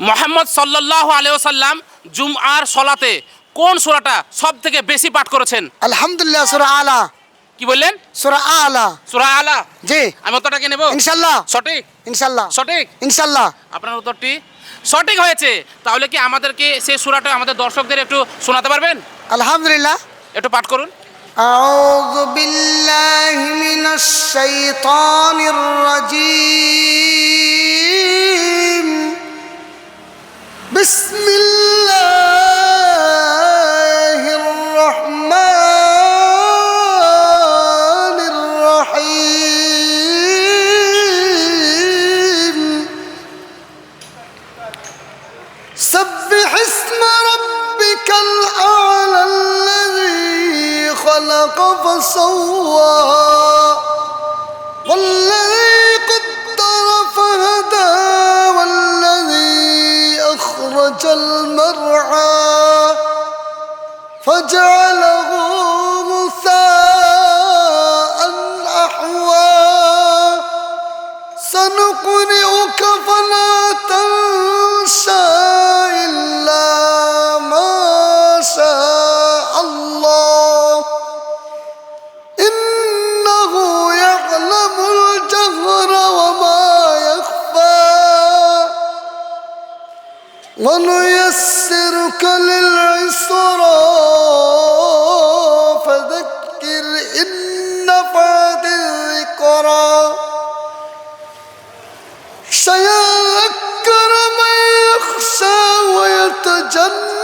মোহাম্মদ সাল্লাহ আলিয়াল্লাম জুমআর সলাতে কোন সূরাটা সব থেকে বেশি পাঠ করেছেন আলহামদুলিল্লাহ সুরা আলা কি বললেন সুরা আলা সূরা আলা জি আমি উত্তরটাকে নেব ইনশাল্লাহ সঠিক ইনশাল্লাহ সঠিক ইনশাল্লাহ আপনার উত্তরটি সঠিক হয়েছে তাহলে কি আমাদেরকে সেই সূরাটা আমাদের দর্শকদের একটু শোনাতে পারবেন আলহামদুলিল্লাহ একটু পাঠ করুন أعوذ بالله من الشيطان الرجيم بسم الله الرحمن الرحيم. سبح اسم ربك الأعلى الذي خلق فسوى فجعله غثاء أحوى. سنقرئك فلا تنسى إلا ما شاء الله. إنه يعلم الجهر وما يخفى. ونيسرك للعسرى فذكر إن نفعت الذكرى سيذكر من يخشى ويتجنبها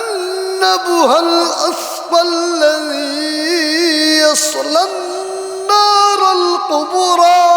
الأصفى الذي يصلى النار الكبرى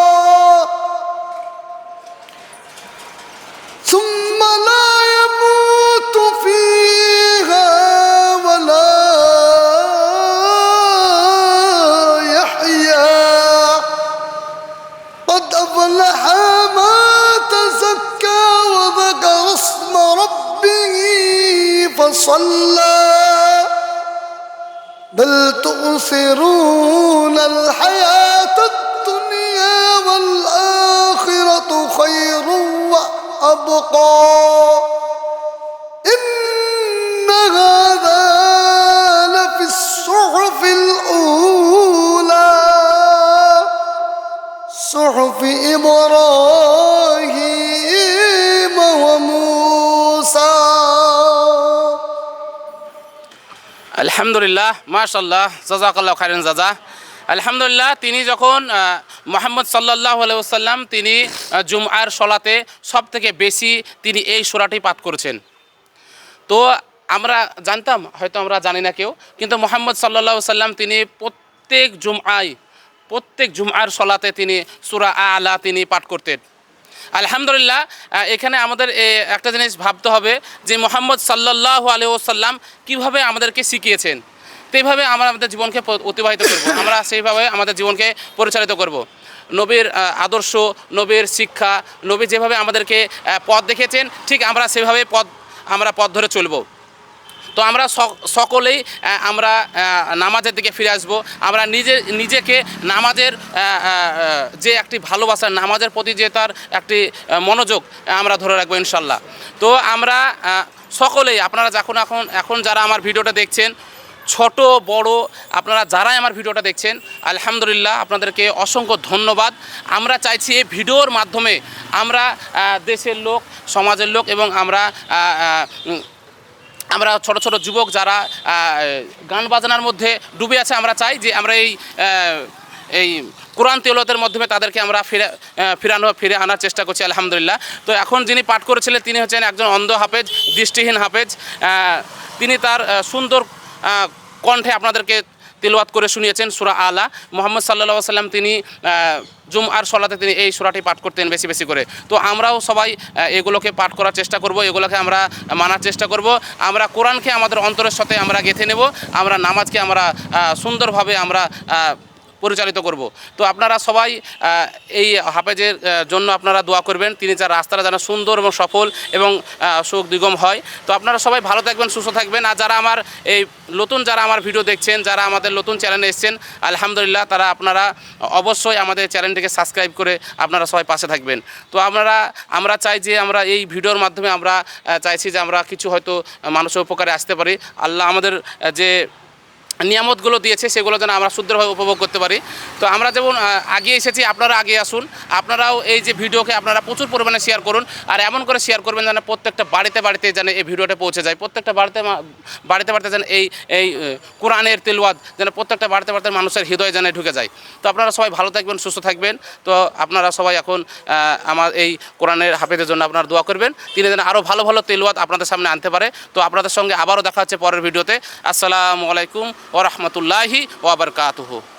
فصلى بل تؤثرون الحياة الدنيا والآخرة خير وأبقى. إن هذا لفي الصحف الأولى. صحف إبراهيم আলহামদুলিল্লাহ মাশাল্লাহ জাজাকাল্লাহ খাইরান জাজা। আলহামদুলিল্লাহ, তিনি যখন মোহাম্মদ সাল্লাহ আলাইসাল্লাম তিনি জুমআর সলাতে সব থেকে বেশি তিনি এই সোরাটি পাঠ করেছেন। তো আমরা জানতাম, হয়তো আমরা জানি না কেউ, কিন্তু মোহাম্মদ সাল্লাহ সাল্লাম তিনি প্রত্যেক জুমআয়, প্রত্যেক জুমআর সলাতে তিনি সুরা আলা তিনি পাঠ করতেন। আলহামদুলিল্লাহ এখানে আমাদের একটা জিনিস ভাবতে হবে যে মোহাম্মদ সাল্লাহ আলহ্লাম কীভাবে আমাদেরকে শিখিয়েছেন। সেইভাবে আমরা আমাদের জীবনকে অতিবাহিত করব। আমরা সেইভাবে আমাদের জীবনকে পরিচালিত করব। নবীর আদর্শ, নবীর শিক্ষা, নবী যেভাবে আমাদেরকে পথ দেখেছেন ঠিক আমরা সেভাবে পথ, আমরা পথ ধরে চলবো। তো আমরা সকলেই আমরা নামাজের দিকে ফিরে আসব। আমরা নিজে, নিজেকে নামাজের যে একটি ভালোবাসা, নামাজের প্রতি যে তার একটি মনোযোগ, আমরা ধরে রাখব ইনশাল্লাহ। তো আমরা সকলেই, আপনারা যখন এখন এখন যারা আমার ভিডিওটা দেখছেন, ছোট, বড়, আপনারা যারাই আমার ভিডিওটা দেখছেন, আলহামদুলিল্লাহ আপনাদেরকে অসংখ্য ধন্যবাদ। আমরা চাইছি এই ভিডিওর মাধ্যমে আমরা দেশের লোক, সমাজের লোক এবং আমরা আমরা ছোট ছোট যুবক যারা গান বাজনার মধ্যে ডুবে আছে, আমরা চাই যে আমরা এই এই কোরআন তেলতের মাধ্যমে তাদেরকে আমরা ফিরে ফিরানো, ফিরে আনার চেষ্টা করছি, আলহামদুলিল্লাহ। তো এখন যিনি পাঠ করেছিলেন, তিনি হচ্ছেন একজন অন্ধ হাফেজ, দৃষ্টিহীন হাফেজ। তিনি তার সুন্দর কণ্ঠে আপনাদেরকে তিলওয়াত করে শুনিয়েছেন সুরা আলা। মোহাম্মদ সাল্লা সাল্লাম তিনি জুম আর সলাতে তিনি এই সুরাটি পাঠ করতেন বেশি বেশি করে। তো আমরাও সবাই এগুলোকে পাঠ করার চেষ্টা করব, এগুলোকে আমরা মানার চেষ্টা করব। আমরা কোরআনকে আমাদের অন্তরের সাথে আমরা গেঁথে নেব, আমরা নামাজকে আমরা সুন্দরভাবে আমরা পরিচালিত করব। তো আপনারা সবাই এই হাফেজের জন্য আপনারা দোয়া করবেন। তিনি যার রাস্তাটা যেন সুন্দর এবং সফল এবং সুখ দিগম হয়। তো আপনারা সবাই ভালো থাকবেন, সুস্থ থাকবেন। আর যারা আমার এই নতুন, যারা আমার ভিডিও দেখছেন, যারা আমাদের নতুন চ্যানেলে এসেছেন, আলহামদুলিল্লাহ তারা আপনারা অবশ্যই আমাদের চ্যানেলটিকে সাবস্ক্রাইব করে আপনারা সবাই পাশে থাকবেন। তো আমরা আমরা চাই যে আমরা এই ভিডিওর মাধ্যমে আমরা চাইছি যে আমরা কিছু হয়তো মানুষের উপকারে আসতে পারি। আল্লাহ আমাদের যে নিয়ামতগুলো দিয়েছে, সেগুলো যেন আমরা শুদ্ধভাবে উপভোগ করতে পারি। তো আমরা যেমন আগে এসেছি, আপনারা আগে আসুন। আপনারাও এই যে ভিডিওকে আপনারা প্রচুর পরিমাণে শেয়ার করুন, আর এমন করে শেয়ার করবেন যেন প্রত্যেকটা বাড়িতে বাড়িতে যেন এই ভিডিওটা পৌঁছে যায়। প্রত্যেকটা বাড়িতে বাড়িতে বাড়িতে যেন এই এই কোরআনের তেলওয়াদ যেন প্রত্যেকটা বাড়িতে বাড়িতে মানুষের হৃদয়ে যেন ঢুকে যায়। তো আপনারা সবাই ভালো থাকবেন, সুস্থ থাকবেন। তো আপনারা সবাই এখন আমার এই কোরআনের হাফেজের জন্য আপনারা দোয়া করবেন। তিনি যেন আরও ভালো ভালো তেলওয়াত আপনাদের সামনে আনতে পারে। তো আপনাদের সঙ্গে আবারও দেখা হচ্ছে পরের ভিডিওতে। আসসালামু আলাইকুম। ورحمت اللہ وبرکاتہ۔